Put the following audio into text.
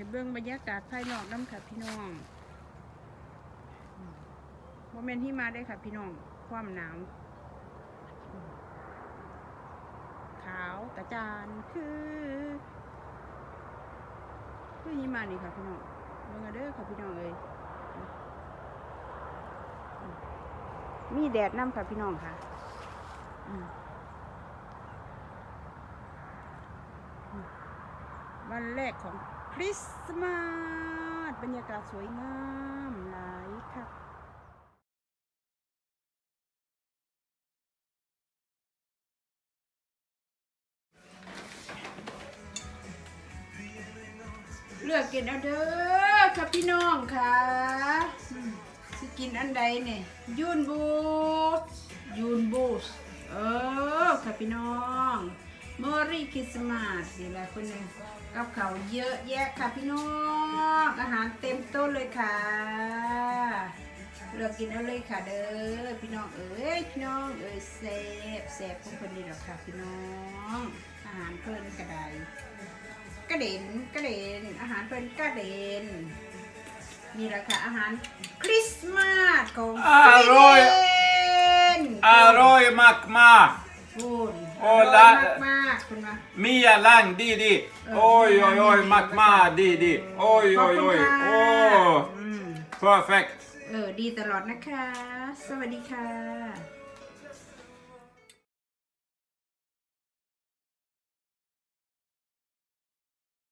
ให้เบิ่งบรรยากาศภายนอกน้ำค่ะพี่น้องโมเมนที่มาได้ค่ะพี่น้อง ความหนาวขาวกระจานคือคือหิมะนี่ค่ะพี่น้องเบิ่งเอาเด้อค่ะพี่น้องเอ้ยมีแดดน้ำค่ะพี่น้องค่ะวันแรกของ คริสต์มาสบรรยากาศสวยงามหลายค่ะเลือกกินเอาเด้อค่ะพี่น้องค่ะอืมสิกินอันใดเนี่ยยูนบูสยูนบูสเออค่ะพี่น้อง มอรี่คริสต์มาสนี่แหละคนหนึ่งกับเขาวเยอะแยะค่ะพี่น้องอาหารเต็มโต๊ะเลยค่ะเลือกกินเอาเลยค่ะเด้อพี่น้องเอ้ยพี่น้องเอ้ยแซ่บแซ่บของคนนี้หรอกค่ะพี่น้อง อาหารเพิ่นกระไดกระเด็นกระเด็นอาหารเป็นกระเด็นนี่แหละค่ะอาหารคริสต์มาสของอร่อยสวีเดนอร่อยมากมากคุณ โอ้ร่ละยมากๆคุณมาๆมีอะไรดีดีโอ้ยโอ้ยโอ้ยมากมากดีดีโอ้ยขอโอ้บยคุณโอ้ยค่ะโอ้อืม perfect เออ ดีตลอดนะคะ สวัสดีค่ะ